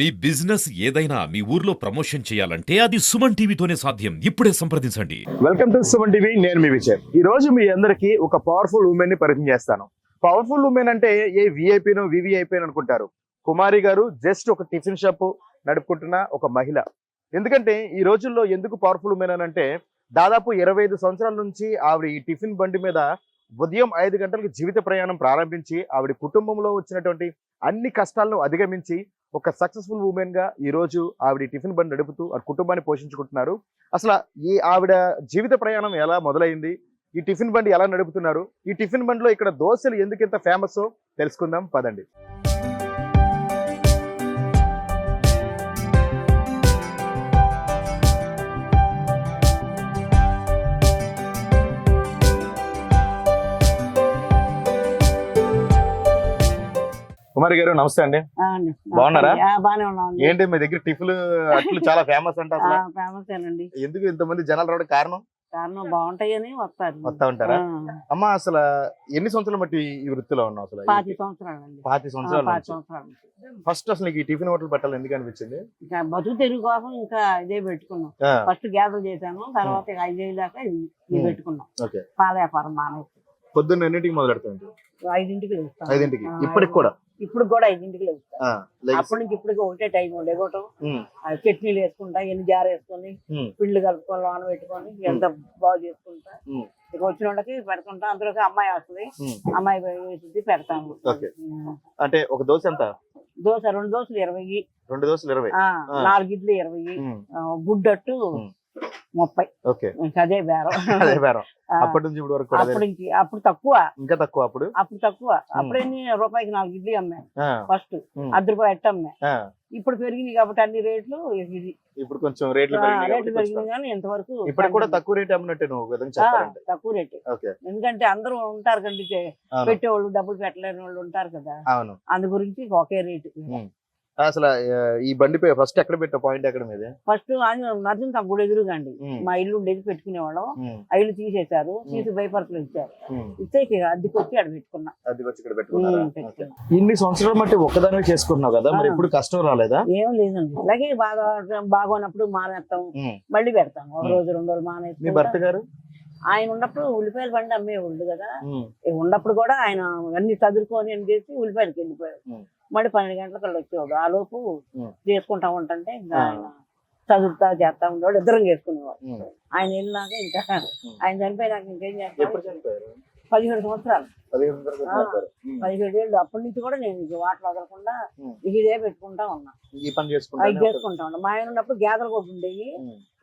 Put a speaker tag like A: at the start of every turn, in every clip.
A: మీ business ఏదైనా మీ ఊర్లో promotion చేయాలంటే అది సుమన్ టీవీతోనే సాధ్యం. ఇప్పుడే సంప్రదించండి.
B: వెల్కమ్ టు సుమన్ టీవీ నేను మీ విజయ్. ఈ రోజు మీ అందరికి ఒక పవర్ఫుల్ ఉమెన్ని పరిచయం చేస్తాను. పవర్ఫుల్ ఉమెన్ అంటే ఏ విఐపీను వివిఐపీ అనుకుంటారు. కుమారి గారు జస్ట్ ఒక టిఫిన్ షాప్ నడుపుకుంటున్న ఒక మహిళ. ఎందుకంటే ఈ రోజుల్లో ఎందుకు పవర్ఫుల్ ఉమెన్ అని అంటే దాదాపు ఇరవై ఐదు సంవత్సరాల నుంచి ఆవిడ ఈ టిఫిన్ బండి మీద ఉదయం ఐదు గంటలకు జీవిత ప్రయాణం ప్రారంభించి ఆవిడ కుటుంబంలో వచ్చినటువంటి అన్ని కష్టాలను అధిగమించి ఒక సక్సెస్ఫుల్ ఉమెన్గా ఈ రోజు ఆవిడ టిఫిన్ బండి నడుపుతూ ఆ కుటుంబాన్ని పోషించుకుంటున్నారు. అసలు ఈ ఆవిడ జీవిత ప్రయాణం ఎలా మొదలైంది? ఈ టిఫిన్ బండి ఎలా నడుపుతున్నారు? ఈ టిఫిన్ బండిలో ఇక్కడ దోశలు ఎందుకు ఇంత ఫేమస్ తెలుసుకుందాం. పదండి. కుమారి గారు నమస్తే అండి. బాగున్నారా? ఏంటి మీ దగ్గర టిఫిన్ అట్లు చాలా ఫేమస్ అంట అసలు?
C: ఫేమస్ అండి
B: ఎందుకు ఇంతమంది జనాలు రావడం కారణం?
C: కారణం బాగుంటాయని వస్తారు.
B: వస్తా ఉంటారా? అమ్మ అసలు ఎన్ని సంవత్సరాలు బట్టి ఈ వృత్తిలో ఉన్నావు అసలు?
C: పాతి
B: సంవత్సరాలు
C: పాతి సంవత్సరాలు
B: ఫస్ట్ అసలు నీకు ఈ టిఫిన్ హోటల్ పెట్టాలి ఎందుకు అనిపించింది?
C: ఇంకా బతుకు తెరుగు కోసం ఇంకా ఇదే పెట్టుకున్నాం. ఫస్ట్ గ్యాదర్ చేశాను తర్వాత ఐదేళ్ళు దాకా ఇది. పెట్టుకున్నాం. పాల వ్యాపారం మానేసి.
B: పొద్దున్న ఎన్నింటికి మొదలు పెడతాను
C: ఐదింటికి.
B: ఐదింటికి ఇప్పటికి కూడా?
C: ఇప్పుడు కూడా ఐదింటికి
B: లెగ్స్.
C: అప్పటి నుంచి ఇప్పటికి ఒకటే టైం లేకోవటం చట్నీలు వేసుకుంటా ఎన్ని జార వేసుకొని పిండ్లు కలుపుకొని లోన పెట్టుకొని ఎంత బాగు చేసుకుంటా. ఇక వచ్చిన వాళ్ళకి పెడుతుంటా అందులోకి అమ్మాయి వస్తుంది. అమ్మాయి వేసి పెడతాము.
B: అంటే ఒక దోశ ఎంత?
C: దోశ రెండు దోశలు ఇరవై.
B: రెండు దోశలు ఇరవై.
C: నాలుగు ఇడ్లు ఇరవై. గుడ్డట్టు. ముప్పై. అదే బేరం.
B: అదే బేరం.
C: ఆ,
B: అప్పటి నుంచి ఇప్పుడు వరకు కూడా అదే.
C: అప్పుడు తక్కువ.
B: ఇంకా తక్కువ అప్పుడు?
C: అప్పుడు తక్కువ. అప్పుడు రూపాయికి నాలుగు ఇడ్లీ అమ్మాయి
B: ఆ,
C: ఫస్ట్. అర్ధ రూపాయి ఎట్ట అమ్మాయి
B: ఆ,
C: ఇప్పుడు పెరిగింది కాబట్టి అన్ని రేట్లు ఇది.
B: ఇప్పుడు కొంచెం రేట్లు పెరిగినాయి
C: రేట్లు పెరిగింది. కానీ ఇంతవరకు
B: ఇప్పటికి కూడా తక్కువ. రేట్ అమ్మినట్టే నువ్వు
C: తక్కువ రేటు. ఎందుకంటే అందరూ ఉంటారు కండి
B: అవును.
C: పెట్టేవాళ్ళు డబ్బులు పెట్టలేని వాళ్ళు ఉంటారు కదా. అందు గురించి ఒకే రేటు.
B: అసలు ఈ బండి ఫస్ట్ ఎక్కడ పెట్టా పాయింట్ ఎక్కడ మీద?
C: ఫస్ట్ నర్సింగ్ గుడి ఎదురుగండి
B: ఉమ్,
C: మా ఇల్లు ఉండేది పెట్టుకునేవాళ్ళం. ఆ ఇల్లు తీసేశారు. తీసి బైపర్కులు ఇచ్చారు. ఇక అద్దెకి వచ్చి ఆడ పెట్టుకున్నా.
B: అది వచ్చి ఇక్కడ.
C: పెట్టుకున్నా.
B: ఇన్ని సంవత్సరాలు బట్టి ఒక్కదానివే చేసుకున్నావు కదా? మరి
C: ఆ.
B: ఎప్పుడు కష్టం రాలేదా?
C: ఏం లేదండి. అలాగే బాగా బాగోనప్పుడు మానేస్తాం. మళ్ళీ పెడతాం. ఒక. రోజు రెండు రోజులు
B: మీ
C: మానేస్తాం
B: భర్త గారు
C: ఆయన ఉన్నప్పుడు ఉల్లిపాయల బండి అమ్మేవాళ్ళు కదా.
B: ఉమ్,
C: ఇక ఉన్నప్పుడు కూడా ఆయన అన్ని చదువుకొని అని చేసి ఉల్లిపాయలకి వెళ్ళిపోయాడు
B: ఉమ్.
C: మళ్ళీ పన్నెండు గంటలకు వచ్చేవాడు. ఆ లోపు. చేసుకుంటా ఉంటుంటే ఇంకా. ఆయన చదువుతా చేస్తా ఉండేవాడు. ఇద్దరం చేసుకునేవాడు. ఆయన వెళ్ళినాక ఇంకా. ఆయన చనిపోయినాక ఇంకేం
B: ఎప్పుడు
C: చేస్తాను
B: చనిపోయారు?
C: పదిహేడు సంవత్సరాలు. పదిహేడు ఏళ్ళు. అప్పటి నుంచి కూడా నేను ఇక వాటర్ వదలకుండా ఇదే పెట్టుకుంటా ఉన్నా.
B: చేసుకుంటా
C: చేసుకుంటా ఉన్నా. మా ఆయన ఉన్నప్పుడు గేదెలు కూడా ఉండేవి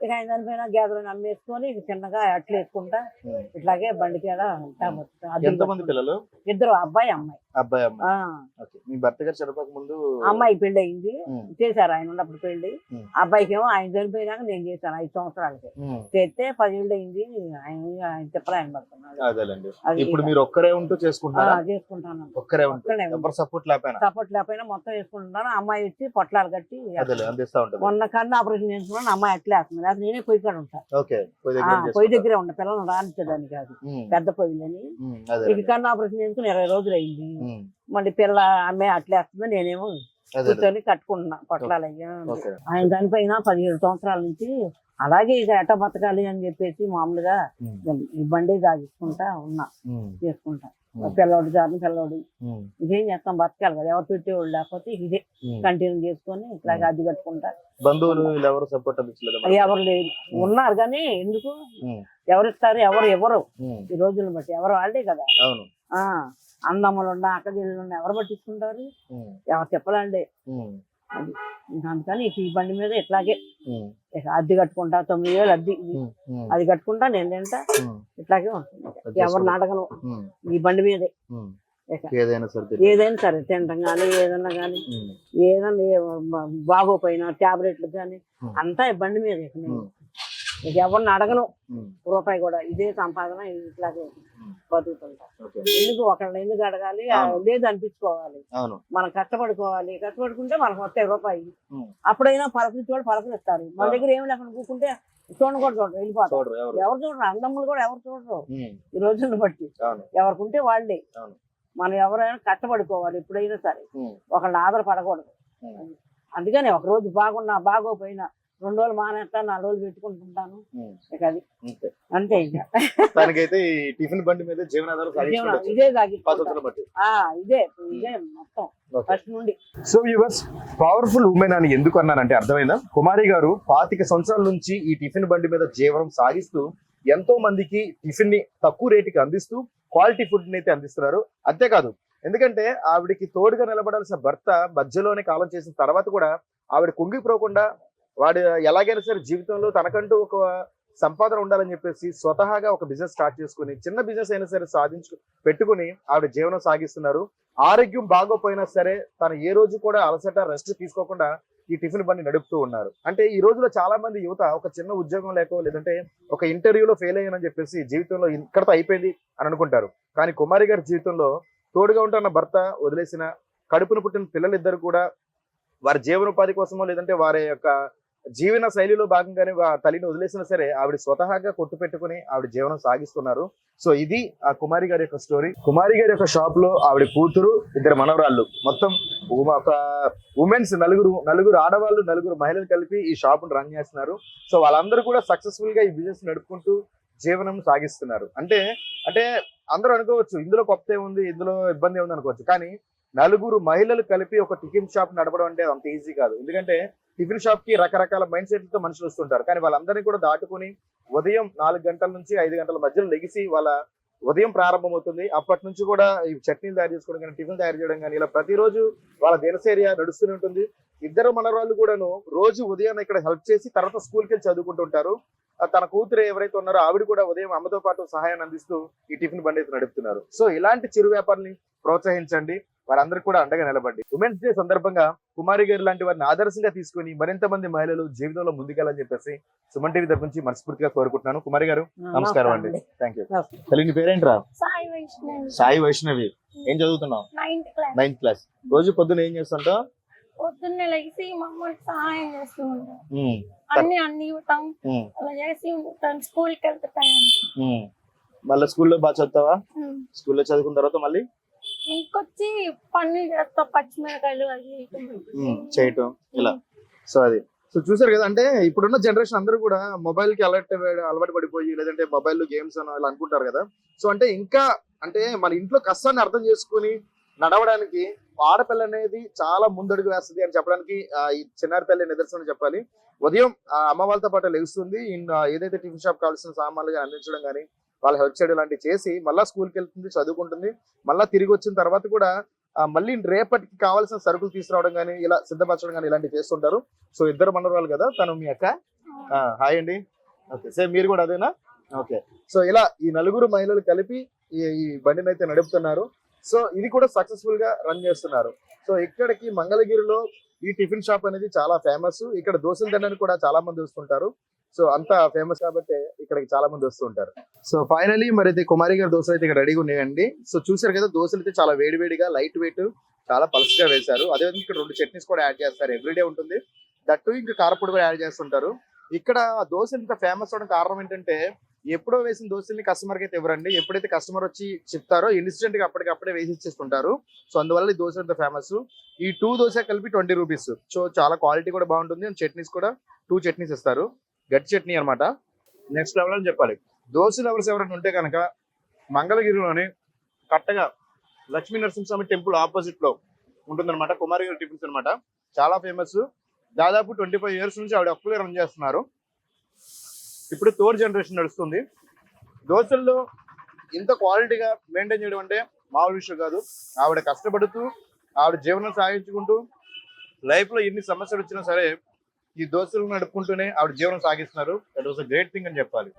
C: ఇక ఆయన చనిపోయినా గేదెలను అమ్మేసుకొని ఇక చిన్నగా అట్లు వేసుకుంటా ఇట్లాగే బండికి అలా ఉంటా బతుకుతా. అద్దెలు
B: ఎంత మంది పిల్లలు?
C: ఇద్దరు అబ్బాయి అమ్మాయి.
B: అబ్బాయి. మీ భర్త గారు చనిపోక ముందు
C: అమ్మాయి పెళ్ళి అయింది.
B: ఉమ్,
C: చేశారు ఆయన ఉన్నప్పుడు పెళ్ళి
B: ఉమ్.
C: అబ్బాయికి ఏమో ఆయన చనిపోయినాక నేను చేశాను ఐదు సంవత్సరాలకి. చేస్తే పదేళ్ళు అయింది. ఆయన ఆయన చెప్పలే ఆయన పడుతున్నాడు
B: ఇప్పుడు మీరు ఒక్కరే ఉంటూ చేసుకుంటున్నారా?
C: చేసుకుంటాను
B: ఒక్కరే ఉంటూ.
C: ఒక్కనే
B: ఎవరు సపోర్ట్ లేకపోయినా.
C: సపోర్ట్ లేకపోయినా మొత్తం వేసుకుంటున్నాను అమ్మాయి వచ్చి పొట్లాలు కట్టి మొన్న కన్ను ఆపరేషన్ చేసుకున్నాను అమ్మాయి అట్లే వేస్తుంది. లేకపోతే నేనే పొయ్యి కాడ
B: దగ్గర
C: పొయ్యి. దగ్గరే ఉంటా పిల్లలు రానిచ్చేదాన్ని కాదు. పెద్ద పొయ్యిలని. ఇక కన్ను ఆపరేషన్ చేసుకుని ఇరవై రోజులు అయింది. మళ్ళీ పిల్ల అమ్మాయి అట్లే వేస్తుంది నేనేమో కూర్చొని కట్టుకుంటున్నా పొట్లాలు అయ్యా ఆయన చనిపోయిన పదిహేడు సంవత్సరాల నుంచి అలాగే ఇక ఎట్ట బతకాలి అని చెప్పేసి మామూలుగా బండి సాగిస్తుంటా ఉన్నా చేసుకుంటా. జారిన పిల్లోడు
B: ఉమ్,
C: ఇదేం చేస్తాం? బతకాలి కదా. ఎవరు పెట్టేవాళ్ళు లేకపోతే ఇదే. కంటిన్యూ చేసుకొని ఇట్లాగే అద్దె కట్టుకుంటా.
B: బంధువులు ఎవరు సపోర్ట్
C: అది ఎవరు లేరు. ఉన్నారు కానీ ఎందుకు? ఎవరు ఇస్తారు? ఎవరు ఎవరు ఈ రోజులను బట్టి ఎవరు వాళ్ళే కదా. అన్నమ్మలు ఉన్నా అక్క చెల్లెలు ఉన్నా ఎవరు పట్టించుకుంటారు? ఎవరు చెప్పలాండే. అందుకని ఈ బండి మీద ఇట్లాగే అద్దె కట్టుకుంటా తొమ్మిది వేలు అద్దె అది కట్టుకుంటా నేను తింటా ఇట్లాగే ఉంటుంది. అడగను.
B: ఉమ్,
C: ఈ బండి మీదే.
B: ఏదైనా సరే.
C: ఏదైనా సరే తినటం కానీ ఏదన్నా కానీ ఏదన్నా బాగోపోయినా టాబ్లెట్లు కానీ అంతా ఈ బండి మీద. ఇక నేను
B: ఉమ్,
C: ఇక ఎవరిని అడగను రూపాయి కూడా ఇదే సంపాదన ఇట్లాగే బతుకుతుంటా.
B: ఓకే.
C: ఎందుకు ఒకళ్ళని ఎందుకు అడగాలి. లేదు అనిపించుకోవాలి. మనం కష్టపడుకోవాలి కష్టపడుకుంటే మనకు వస్తాయి రూపాయి. అప్పుడైనా పలకరించోడు పలకరిస్తారు. మన. దగ్గర ఏమి లేకుండా కూకుంటే చూడండి కూడా చూడరు వెళ్ళిపోతారు.
B: ఎవరు?
C: చూడరు అందమ్ములు కూడా ఎవరు చూడరు. ఈ రోజులను బట్టి.
B: అవును.
C: ఎవరికి ఉంటే వాళ్ళే. మనం ఎవరైనా కష్టపడుకోవాలి ఎప్పుడైనా సరే.
B: ఉమ్,
C: ఒకళ్ళని ఆధారపడకూడదు. అందుకని ఒక రోజు బాగున్నా బాగోపోయినా రెండు రోజులు మానేస్తా నాలుగు రోజులు పెట్టుకుంటుంటాను. ఇక అది.
B: అంతే.
C: ఇక.
B: దానికైతే ఈ టిఫిన్ బండి మీద జీవనాధారం
C: ఇదే ఇదే ఇదే మొత్తం.
B: Okay.
C: ఫస్ట్ నుండి.
B: సో వ్యూవర్స్ పవర్ఫుల్ ఉమెన్ అని ఎందుకు అన్నానంటే అర్థమైందా? కుమారి గారు పాతిక సంవత్సరాల నుంచి ఈ టిఫిన్ బండి మీద జీవనం సాగిస్తూ ఎంతో మందికి టిఫిన్ని తక్కువ రేటుకి అందిస్తూ క్వాలిటీ ఫుడ్ని అయితే అందిస్తున్నారు. అంతేకాదు ఎందుకంటే ఆవిడకి తోడుగా నిలబడాల్సిన భర్త మధ్యలోనే కాలం చేసిన తర్వాత కూడా ఆవిడ కుంగిపోకుండా వాడు ఎలాగైనా సరే జీవితంలో తనకంటూ ఒక సంపాదన ఉండాలని చెప్పేసి స్వతహాగా ఒక బిజినెస్ స్టార్ట్ చేసుకుని చిన్న బిజినెస్ అయినా సరే సాధించు పెట్టుకుని ఆవిడ జీవనం సాగిస్తున్నారు. ఆరోగ్యం బాగోపోయినా సరే తను ఏ రోజు కూడా అలసట రెస్ట్ తీసుకోకుండా ఈ టిఫిన్ బండి నడుపుతూ ఉన్నారు. అంటే ఈ రోజులో చాలా మంది యువత ఒక చిన్న ఉద్యోగం లేకో లేదంటే ఒక ఇంటర్వ్యూలో ఫెయిల్ అయ్యానని చెప్పేసి జీవితంలో ఇక్కడతో అయిపోయింది అని అనుకుంటారు. కానీ కుమారి గారి జీవితంలో తోడుగా ఉంటున్న భర్త వదిలేసిన కడుపును పుట్టిన పిల్లలిద్దరు కూడా వారి జీవనోపాధి కోసమో లేదంటే వారి యొక్క జీవన శైలిలో భాగంగానే తల్లిని వదిలేసినా సరే ఆవిడ స్వతహాగా కొట్టు పెట్టుకుని ఆవిడ జీవనం సాగిస్తున్నారు. సో ఇది ఆ కుమారి గారి యొక్క స్టోరీ. కుమారి గారి యొక్క షాప్లో ఆవిడ కూతురు ఇద్దరు మనవరాళ్ళు. మొత్తం ఒక ఉమెన్స్ నలుగురు నలుగురు ఆడవాళ్ళు నలుగురు మహిళలు కలిపి ఈ షాప్ రన్ చేస్తున్నారు. సో వాళ్ళందరూ కూడా సక్సెస్ఫుల్గా ఈ బిజినెస్ నడుపుకుంటూ జీవనం సాగిస్తున్నారు. అంటే అంటే అందరూ అనుకోవచ్చు ఇందులో కొత్త ఉంది ఇందులో ఇబ్బంది ఉంది అనుకోవచ్చు. కానీ నలుగురు మహిళలు కలిపి ఒక టిఫిన్ షాప్ నడపడం అంటే అంత ఈజీ కాదు. ఎందుకంటే టిఫిన్ షాప్కి రకరకాల మైండ్ సెట్లతో మనుషులు వస్తుంటారు. కానీ వాళ్ళందరినీ కూడా దాటుకుని ఉదయం నాలుగు గంటల నుంచి ఐదు గంటల మధ్యలో లెగిసి వాళ్ళ ఉదయం ప్రారంభమవుతుంది. అప్పటి నుంచి కూడా ఈ చట్నీలు తయారు చేసుకోవడం కానీ టిఫిన్ తయారు చేయడం కానీ ఇలా ప్రతిరోజు వాళ్ళ దినచర్య నడుస్తూనే ఉంటుంది. ఇద్దరు మనవాళ్ళు కూడాను రోజు ఉదయం ఇక్కడ హెల్ప్ చేసి తర్వాత స్కూల్కి వెళ్ళి చదువుకుంటుంటారు. ఆ తన కూతురు ఎవరైతే ఉన్నారో ఆవిడ కూడా ఉదయం అమ్మతో పాటు సహాయాన్ని అందిస్తూ ఈ టిఫిన్ బండి అయితే నడుపుతున్నారు. సో ఇలాంటి చిరు వ్యాపారాన్ని ప్రోత్సహించండి. వారందరికీ కూడా అండగా నిలబడి ఉమెన్స్ డే సందర్భంగా కుమారి గారు లాంటి వారిని ఆదర్శంగా తీసుకుని మరింత మంది మహిళలు జీవితంలో ముందుకెళ్ళని చెప్పేసి సుమన్ టీవీ తరపు నుంచి మనస్ఫూర్తిగా కోరుకుంటున్నాను. కుమారి గారు నమస్కారం అండి. Thank you. తల్లి నీ పేరేంట్రా?
D: సాయి వైష్ణవి.
B: సాయి వైష్ణవి. ఏం చదువుతున్నావు?
D: నైన్త్ క్లాస్
B: రోజు పొద్దున ఏం చేస్తుంటావు?
D: పొద్దున్నే లేచి మా అమ్మకి సహాయం చేస్తూ ఉంటాను
B: ఉమ్,
D: అన్ని అన్ని ఇవ్వటం
B: ఉమ్,
D: అలా చేసి ఉంటాను స్కూల్కి వెళ్తాను
B: ఉమ్. మళ్ళీ స్కూల్లో బాగా చదువుతావా? స్కూల్లో చదువుకున్న తర్వాత మళ్ళీ?
D: ఇంకొచ్చి పన్నీర్ చేస్తా పచ్చిమిరకాయలు
B: అవి చేయటం ఇలా. సో అది. సో చూసారు కదా అంటే ఇప్పుడున్న జనరేషన్ అందరూ కూడా మొబైల్కి అలర్ట్ అలవాటు పడిపోయి లేదంటే మొబైల్ గేమ్స్ అని ఇలా అనుకుంటారు కదా. సో అంటే ఇంకా అంటే మన ఇంట్లో కష్టాన్ని అర్థం చేసుకుని నడవడానికి ఆడపిల్ల అనేది చాలా ముందడుగు వేస్తుంది అని చెప్పడానికి ఈ చిన్నారి తల్లి నిదర్శనం చెప్పాలి. ఉదయం ఆ అమ్మ వాళ్ళతో పాటు లెగుస్తుంది. ఏదైతే టిఫిన్ షాప్ కావాల్సిన సామాన్లు అందించడం కానీ వాళ్ళ హెల్ప్ చేయడం లాంటివి చేసి మళ్ళీ స్కూల్కి వెళ్తుంది చదువుకుంటుంది. మళ్ళీ తిరిగి వచ్చిన తర్వాత కూడా మళ్ళీ రేపటికి కావాల్సిన సరుకులు తీసుకురావడం కానీ ఇలా సిద్ధపరచడం కానీ ఇలాంటివి చేస్తుంటారు. సో ఇద్దరు మనవరాలు కదా తను మీ అక్క. హాయ్ అండి. ఓకే సేమ్ మీరు కూడా అదేనా? ఓకే. సో ఇలా ఈ నలుగురు మహిళలు కలిపి ఈ ఈ బండిని అయితే నడుపుతున్నారు. సో ఇది కూడా సక్సెస్ఫుల్గా రన్ చేస్తున్నారు. సో ఇక్కడికి మంగళగిరిలో ఈ టిఫిన్ షాప్ అనేది చాలా ఫేమస్. ఇక్కడ దోశలు తినడానికి కూడా చాలా మంది వస్తుంటారు. సో అంత ఫేమస్ కాబట్టి ఇక్కడికి చాలా మంది వస్తూ ఉంటారు. సో ఫైనలీ మరి అయితే కుమారి గారి దోశలు అయితే ఇక్కడ రెడీగా ఉన్నాయండి. సో చూసారు కదా దోశలు అయితే చాలా వేడివేడిగా లైట్ వెయిట్ చాలా పల్స్గా వేశారు. అదేవిధంగా ఇక్కడ రెండు చట్నీస్ కూడా యాడ్ చేస్తారు. ఎవ్రీడే ఉంటుంది. దట్టు ఇంకా కారపొడి కూడా యాడ్ చేస్తుంటారు. ఇక్కడ దోశలు ఇంత ఫేమస్ అవడం కారణం ఏంటంటే ఎప్పుడో వేసిన దోశల్ని కస్టమర్కి అయితే ఇవ్వరండి. ఎప్పుడైతే కస్టమర్ వచ్చి చెప్తారో ఇన్స్టెంట్గా అప్పటికప్పుడే వేసి ఇచ్చేస్తుంటారు. సో అందువల్ల ఈ దోశ ఇంత ఫేమస్ ఈ టూ దోశ కలిపి ట్వంటీ రూపీస్ సో చాలా క్వాలిటీ కూడా బాగుంటుంది. చట్నీస్ కూడా టూ చట్నీస్ ఇస్తారు. గట్టి చట్నీ అనమాట నెక్స్ట్ లెవెల్ అని చెప్పాలి. దోశ లవర్స్ ఎవరైనా ఉంటే కనుక మంగళగిరిలోని కట్టగా లక్ష్మీ నరసింహస్వామి టెంపుల్ ఆపోజిట్లో ఉంటుందన్నమాట. కుమారగిరి టిఫిన్స్ అనమాట చాలా ఫేమస్ దాదాపు ట్వంటీ ఫైవ్ ఇయర్స్ నుంచి ఆవిడ అప్పులే రన్ చేస్తున్నారు. ఇప్పుడు థర్డ్ జనరేషన్ నడుస్తుంది. దోశల్లో ఇంత క్వాలిటీగా మెయింటైన్ చేయడం అంటే మామూలు విషయం కాదు. ఆవిడ కష్టపడుతూ ఆవిడ జీవనం సాగించుకుంటూ లైఫ్లో ఎన్ని సమస్యలు వచ్చినా సరే ఈ దోశలు నడుపుకుంటూనే ఆవిడ జీవనం సాగిస్తున్నారు. That was a great thing అని చెప్పాలి.